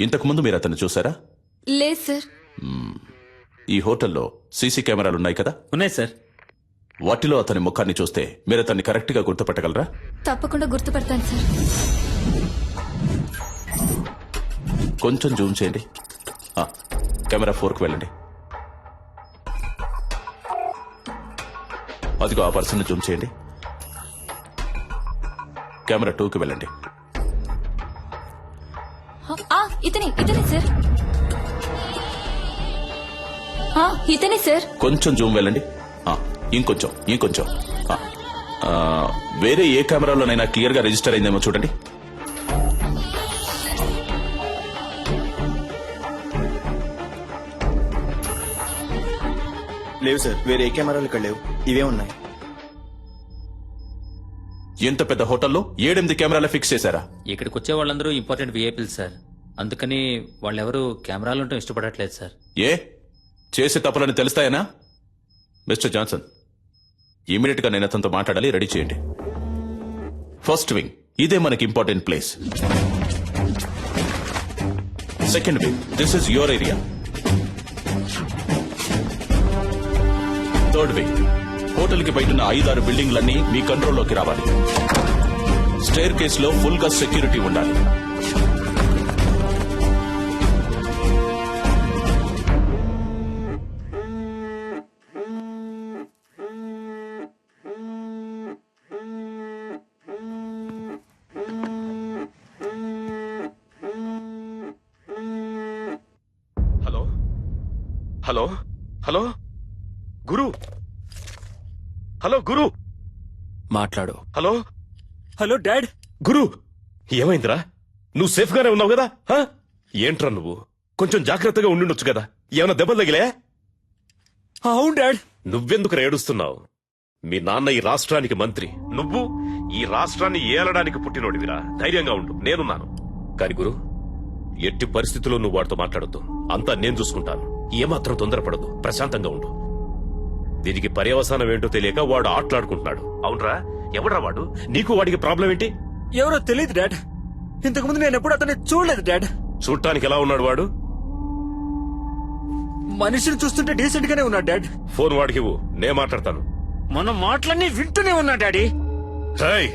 ఇంతకు ముందు మీరు అతన్ని చూసారా? లేదు సార్. ఈ హోటల్లో సీసీ కెమెరాలు ఉన్నాయి కదా? ఉన్నాయి సార్. వాటిలో అతని ముఖాన్ని చూస్తే మీరు అతన్ని కరెక్ట్గా గుర్తుపట్టగలరా? తప్పకుండా గుర్తుపడతాను సార్. కొంచెం జూమ్ చేయండి. ఆ, కెమెరా ఫోర్కి వెళ్ళండి. అదిగో ఆ పర్సన్ జూమ్ చేయండి. కెమెరా టూకి వెళ్ళండి. ఇతనే ఇతనే సార్. ఆ, ఇతనే సార్. కొంచెం జూమ్ వెళ్ళండి. ఆ, ఇంకొంచెం ఇంకొంచెం. వేరే ఏ కెమెరాలోనైనా క్లియర్గా రిజిస్టర్ అయిందేమో చూడండి. లేవు సార్ వేరే ఏ కెమెరాలు ఇక్కడ లేవు. ఇవే ఉన్నాయి. ఎంత పెద్ద హోటల్లో ఏడెనిమిది కెమెరాలు ఫిక్స్ చేశారా? ఇక్కడికి వచ్చే వాళ్ళందరూ ఇంపార్టెంట్ విఐపీలు సార్. అందుకని వాళ్ళెవరూ కెమెరాలు ఉండటం ఇష్టపడట్లేదు సార్. ఏ? చేసే తప్పులని తెలుస్తాయనా? మిస్టర్ జాన్సన్ ఇమీడియట్గా నేను అతనితో మాట్లాడాలి రెడీ చేయండి. ఫస్ట్ వింగ్ ఇదే మనకి important place. Second wing this is your area. Third wing హోటల్కి బయట ఉన్న ఐదారు బిల్డింగ్లన్నీ మీ కంట్రోల్లోకి రావాలి. స్టేర్ కేసులో ఫుల్గా సెక్యూరిటీ ఉండాలి. Hello? Hello? Guru? Hello Guru? మాట్లాడు. హలో? Hello dad. గురు? ఏమైందిరా? నువ్వు సేఫ్ గానే ఉన్నావు కదా హ? ఏంట్రా నువ్వు? కొంచెం జాగ్రత్తగా ఉండుండొచ్చు కదా. ఏమైనా దెబ్బలు తగిలే అవును డాడ్. నువ్వెందుకు ఏడుస్తున్నావు? మీ నాన్న ఈ రాష్ట్రానికి మంత్రి. నువ్వు ఈ రాష్ట్రాన్ని ఏలడానికి పుట్టినోడివిరా. ధైర్యంగా ఉండు. నేనున్నాను. కాని గురు ఎట్టి పరిస్థితుల్లో నువ్వు వాడితో మాట్లాడొద్దు. అంతా నేను చూసుకుంటాను. ఏమాత్రం తొందరపడదు. ప్రశాంతంగా ఉండు. దీనికి పర్యవసానం ఏంటో తెలియక వాడు ఆటలాడుకుంటున్నాడు. అవునరా? ఎవడ్రా వాడు? నీకు వాడికి ప్రాబ్లం ఏంటి? ఎవరో తెలియదు డాడ్. ఇంతకు ముందు నేను ఎప్పుడు అతన్ని చూడలేదు డాడ్. చూడటానికి ఎలా ఉన్నాడు వాడు? మనిషిని చూస్తుంటే డీసెంట్ గానే ఉన్నాడు డాడ్. ఫోన్ వాడికి ఇవ్వు. నే మాట్లాడతాను. మన మాటలన్నీ వింటూనే ఉన్నా డాడీ. రేయ్!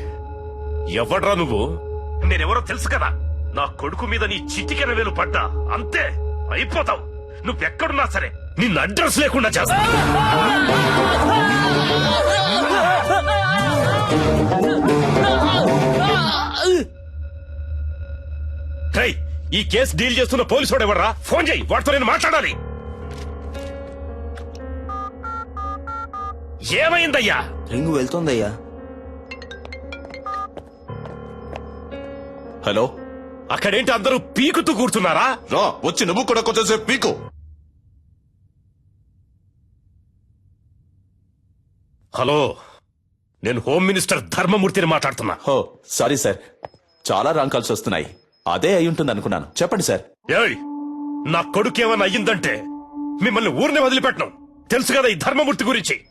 ఎవడ్రా నువ్వు? నేనెవరో తెలుసు కదా. నా కొడుకు మీద నీ చిటికెన వేలు పడ్డా. అంతే. అయిపోతావు. నువ్వెక్కడున్నా సరే నిన్ను అడ్రస్ లేకుండా చేస్తా. ఈ కేసు డీల్ చేస్తున్న పోలీసు వాడు ఎవర్రా ఫోన్ చేయి వాడితో నేను మాట్లాడాలి. ఏమైందయ్యా? రింగు వెళ్తోందయ్యా. హలో? అక్కడేంటి అందరూ పీకుతూ కూర్చున్నారా? రా వచ్చి నువ్వు కూడా కొంచెం సేపు పీకు. హలో నేను హోమ్ మినిస్టర్ ధర్మమూర్తిని మాట్లాడుతున్నా. హో సారీ సార్. చాలా రాంగ్ కాల్స్ వస్తున్నాయి. అదే అయి ఉంటుంది అనుకున్నాను. చెప్పండి సార్. ఏయ్ నా కొడుకు ఏమైనా అయ్యిందంటే మిమ్మల్ని ఊరిని వదిలిపెట్టను. తెలుసు కదా ఈ ధర్మమూర్తి గురించి.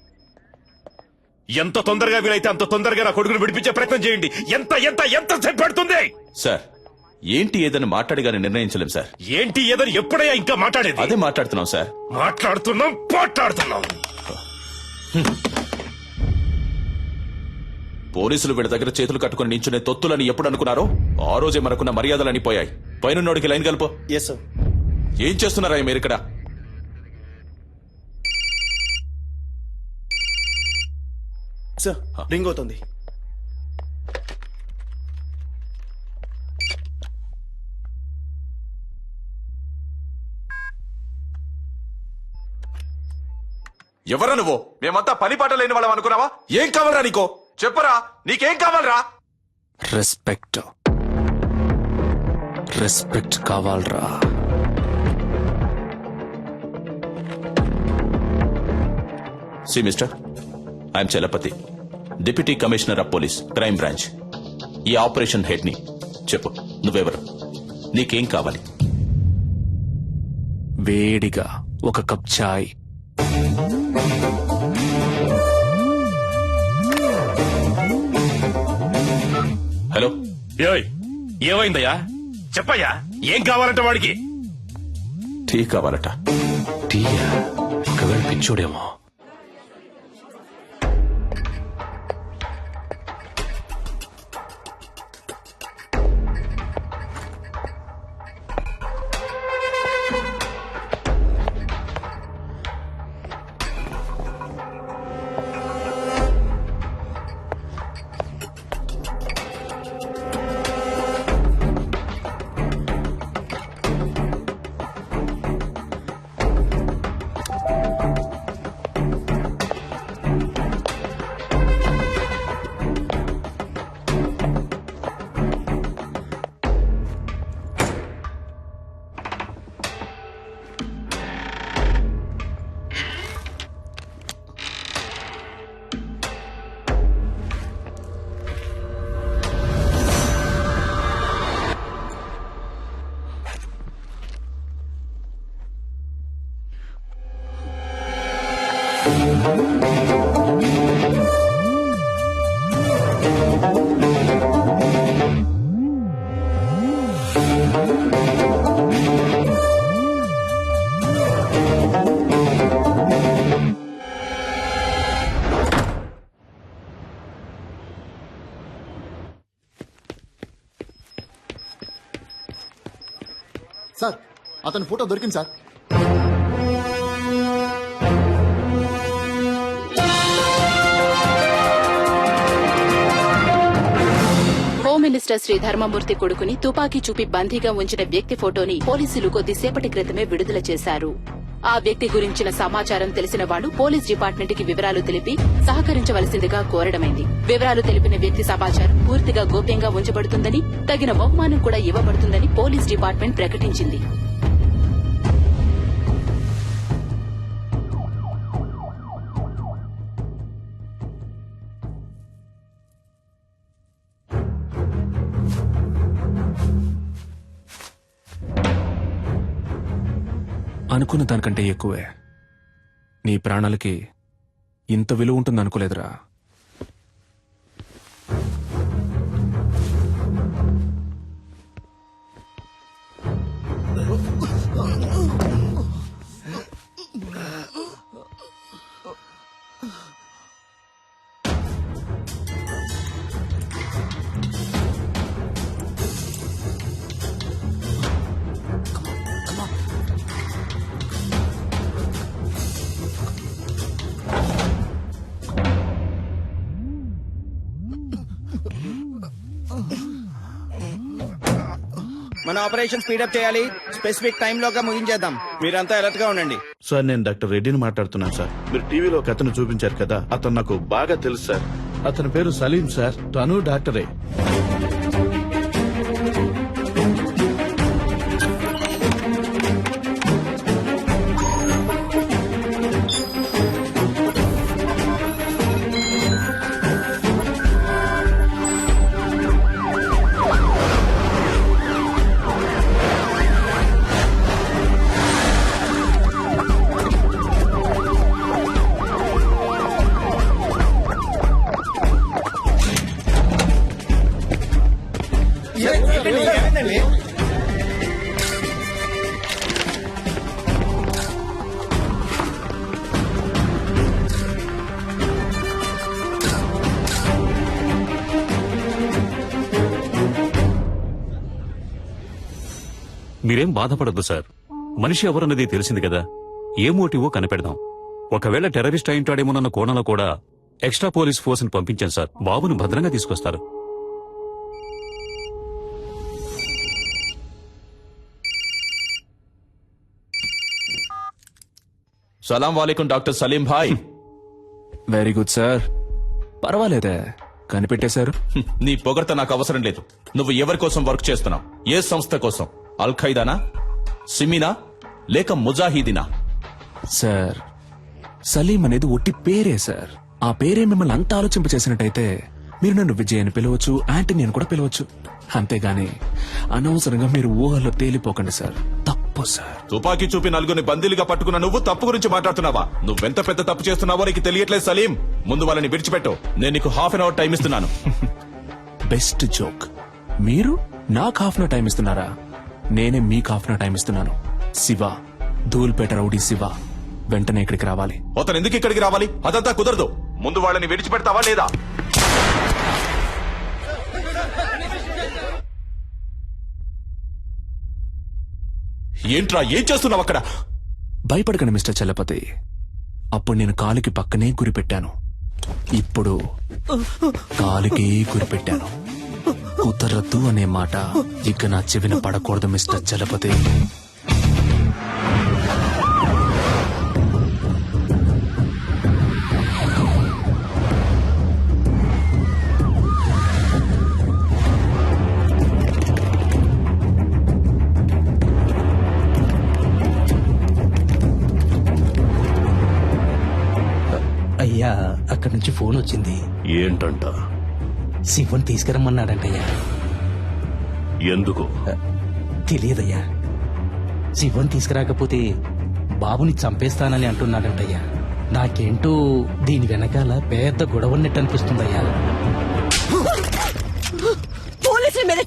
ఎంత తొందరగా వీలైతే అంత తొందరగా నా కొడుకును విడిపించే ప్రయత్నం చేయండి. ఎంత ఎంత ఎంత సేపు పడుతుంది? సార్ ఏంటి ఏదని మాట్లాడిగానే నిర్ణయించలేం సార్. ఏంటి ఏదని ఎప్పుడయ్యా ఇంకా మాట్లాడేది? అదే మాట్లాడుతున్నాం సార్. మాట్లాడుతున్నాం పోట్లాడుతున్నాం. పోలీసులు వీళ్ళ దగ్గర చేతులు కట్టుకుని నించునే తొత్తులని ఎప్పుడు అనుకున్నారో ఆ రోజే మనకున్న మర్యాదలని పోయాయి. పైనున్నోడికి లైన్ కలుపు. ఎస్ సార్ ఏం చేస్తున్నారా మీరు ఇక్కడ? సార్ రింగ్ అవుతుంది. ఎవరా నువ్వు? మేమంతా పని పాట లేని వాళ్ళం అనుకున్నావా? ఏం కావాలరా నీకో? చెప్పరా నీకేం కావాలరా? రెస్పెక్ట్. రెస్పెక్ట్ కావాలరా. See mister I'm Chalapathi. Deputy commissioner of police crime branch. ఈ ఆపరేషన్ హెడ్ని చెప్పు నువ్వెవరు? నీకేం కావాలి? వేడిగా ఒక కప్ చాయ్ హలో. ఏయ్ ఏమైందయ్యా? చెప్పయ్యా ఏం కావాలంట వాడికి? టీ కావాలట. టీయా? ఒకవేళ పిచ్చోడేమో. అతని ఫోటో దొరికింది sir. Home minister Shri Dharmamurthy కొడుకుని తుపాకీ చూపి బందీగా ఉంచిన వ్యక్తి ఫోటోని పోలీసులు కొద్దిసేపటి క్రితమే విడుదల చేశారు. ఆ వ్యక్తి గురించిన సమాచారం తెలిసిన వాళ్ళు పోలీస్ డిపార్ట్మెంట్కి వివరాలు తెలిపి సహకరించవలసిందిగా కోరడమైంది. వివరాలు తెలిపిన వ్యక్తి సమాచారం పూర్తిగా గోప్యంగా ఉంచబడుతుందని తగిన బహుమానం కూడా ఇవ్వబడుతుందని పోలీస్ డిపార్ట్మెంట్ ప్రకటించింది. అనుకున్న దానికంటే ఎక్కువే. నీ ప్రాణాలకి ఇంత విలువ ఉంటుంది అనుకోలేదురా మన ఆపరేషన్ స్పీడప్ చేయాలి. స్పెసిఫిక్ టైం లోగా ముగించేద్దాం. మీరంతా అలర్ట్గా ఉండండి. సార్ నేను డాక్టర్ రెడ్డిని మాట్లాడుతున్నాను సార్. మీరు టీవీలో ఒక అతను చూపించారు కదా? అతను నాకు బాగా తెలుసు సార్. అతని పేరు సలీం సార్. తను డాక్టరే. మీరేం బాధపడద్దు సార్. మనిషి ఎవరన్నది తెలిసింది కదా. ఏ మోటివో కనిపెడదాం. ఒకవేళ టెర్రరిస్ట్ అయింటాడేమోనన్న కోణంలో కూడా ఎక్స్ట్రా పోలీస్ ఫోర్స్ని పంపించాను సార్. బాబును భద్రంగా తీసుకొస్తారు. సలాం వాలేకుం doctor Salim bhai. Very good sir. పర్వాలేదే. కనిపెట్టేశారు? నీ పొగడ్త నాకు అవసరం లేదు. నువ్వు ఎవరి కోసం వర్క్ చేస్తున్నావు? ఏ సంస్థ కోసం? అల్ ఖైదానా సిమినా? లేక ముజాహిదీనా? సార్ సలీం అనేది ఒట్టి పేరే సార్. ఆ పేరే మిమ్మల్ని అంత ఆలోచింపచేసినట్టయితే మీరు నన్ను విజయ్ అని పిలవచ్చు యాంటనీ అని కూడా పిలవచ్చు. అంతేగాని అనవసరంగా మీరు ఊహల్లో తేలిపోకండి సార్. తప్పు సార్. తుపాకీ చూపి నలుగురిని బందీలుగా పట్టుకున్న నువ్వు తప్పు గురించి మాట్లాడుతున్నావా? నువ్వెంత పెద్ద తప్పు చేస్తున్నావో నీకు తెలియట్లేదు సలీం. ముందు వాళ్ళని విడిచిపెట్టు. నేను నీకు హాఫ్ అన్ అవర్ టైం ఇస్తున్నాను. Best joke. మీరు నాకు హాఫ్ అన్ టైం ఇస్తున్నారా? నేనే మీకు హాఫ్ టైం ఇస్తున్నాను. శివ ధూల్పేట రౌడీ శివ వెంటనే ఇక్కడికి రావాలి. అతను ఎందుకు ఇక్కడికి రావాలి? అదంతా కుదరదు. ముందు వాళ్ళని విడిచిపెడతావా లేదా? ఏంట్రా ఏం చేస్తున్నావు అక్కడ? భయపడకండి మిస్టర్ చలపతి. అప్పుడు నేను కాలుకి పక్కనే గురిపెట్టాను ఇప్పుడు కాలుకి గురిపెట్టాను కుదరద్దు అనే మాట ఇక నా చెవిన పడకూడదు మిస్టర్ చలపతి. అయ్యా అక్కడి నుంచి ఫోన్ వచ్చింది. ఏంటంట? శివన్ తీసుకురమ్మన్నాడంటయ్యా. ఎందుకు? తెలియదయ్యా. శివన్ తీసుకురాకపోతే బాబుని చంపేస్తానని అంటున్నాడంటయ్యా. నాకేంటో దీని వెనకాల పెద్ద గొడవ ఉన్నట్టు అనిపిస్తుందయ్యా. పోలీసుల మీద